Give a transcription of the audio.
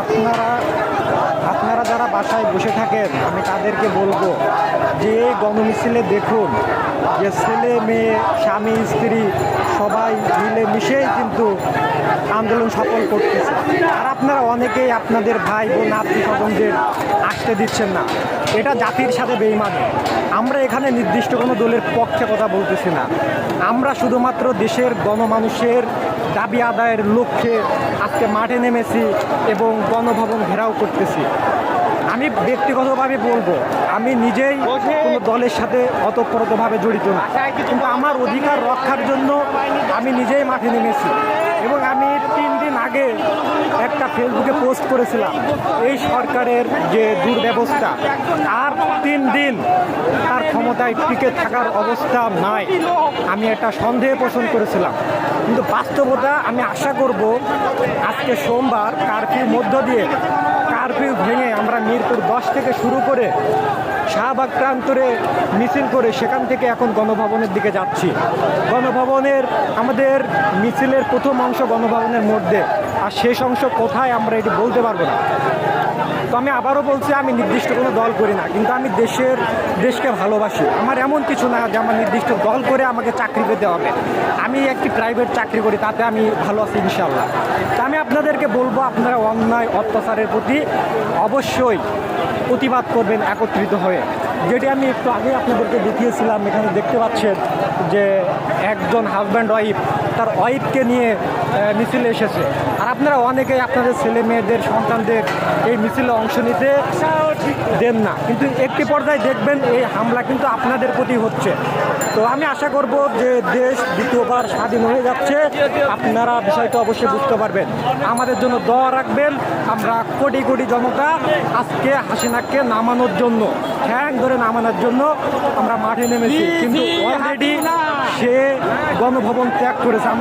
আপনারা আপনারা যারা বাসায় বসে থাকেন, আমি তাদেরকে বলব যে গণমিছিলে দেখুন যে ছেলে, মেয়ে, স্বামী, স্ত্রী সবাই মিলে মিশেই কিন্তু আন্দোলন সফল করতেছে। আর আপনারা অনেকেই আপনাদের ভাই বোন, আত্মীয় স্বজনদের আসতে দিচ্ছেন না। এটা জাতির সাথে বেইমানি। আমরা এখানে নির্দিষ্ট কোনো দলের পক্ষে কথা বলতেছি না। আমরা শুধুমাত্র দেশের গণমানুষের দাবি আদায়ের লক্ষ্যে আজকে মাঠে নেমেছি এবং গণভবন ঘেরাও করতেছি। আমি ব্যক্তিগতভাবে বলব আমি নিজেই কোনো দলের সাথে অতপ্রতভাবে জড়িত না। কিন্তু আমার অধিকার রক্ষার জন্য আমি নিজেই মাঠে নেমেছি। এবং আমি তিন আগে একটা ফেসবুকে পোস্ট করেছিলাম, এই সরকারের যে দুর্ব্যবস্থা, আর তিন দিন তার ক্ষমতায় টিকে থাকার অবস্থা নাই। আমি একটা সন্দেহ পোষণ করেছিলাম। কিন্তু বাস্তবতা আমি আশা করব, আজকে সোমবার কারফিউ মধ্য দিয়ে, কারফিউ ভেঙে আমরা মিরপুর দশ থেকে শুরু করে শাহবাগ প্রান্তরে মিছিল করে সেখান থেকে এখন গণভবনের দিকে যাচ্ছি। গণভবনের, আমাদের মিছিলের প্রথম অংশ গণভবনের মধ্যে। আর শেষ অংশ কোথায় আমরা এটি বলতে পারব না। তো আমি আবারও বলছি, আমি নির্দিষ্ট কোনো দল করি না, কিন্তু আমি দেশের, দেশকে ভালোবাসি। আমার এমন কিছু না যে আমার নির্দিষ্ট দল করে আমাকে চাকরি পেতে হবে। আমি একটি প্রাইভেট চাকরি করি, তাতে আমি ভালো আছি ইনশাল্লাহ তা আমি আপনাদেরকে বলব, আপনারা অন্যায়, অত্যাচারের প্রতি অবশ্যই প্রতিবাদ করবেন, একত্রিত হয়ে। যেটি আমি একটু আগে আপনাদেরকে দেখিয়েছিলাম, এখানে দেখতে পাচ্ছেন যে একজন হাজব্যান্ড ওয়াইফ তার ওয়াইফকে নিয়ে মিছিলে এসেছে। আর আপনারা অনেকেই আপনাদের ছেলে মেয়েদের সন্তানদের এই মিছিলে অংশ নিতে দেন না। কিন্তু একটি পর্যায়ে দেখবেন এই হামলা কিন্তু আপনাদের প্রতি হচ্ছে। তো আমি আশা করব যে দেশ দ্বিতীয়বার স্বাধীন হয়ে যাচ্ছে। আপনারা বিষয়টা অবশ্যই বুঝতে পারবেন। আমাদের জন্য দোয়া রাখবেন। আমরা কোটি কোটি জনতা আজকে হাসিনাকে নামানোর জন্য ঠ্যাং ধরে নামানোর জন্য আমরা মাঠে নেমেছি। কিন্তু অলরেডি সে গণভবন ত্যাগ করেছে। আমরা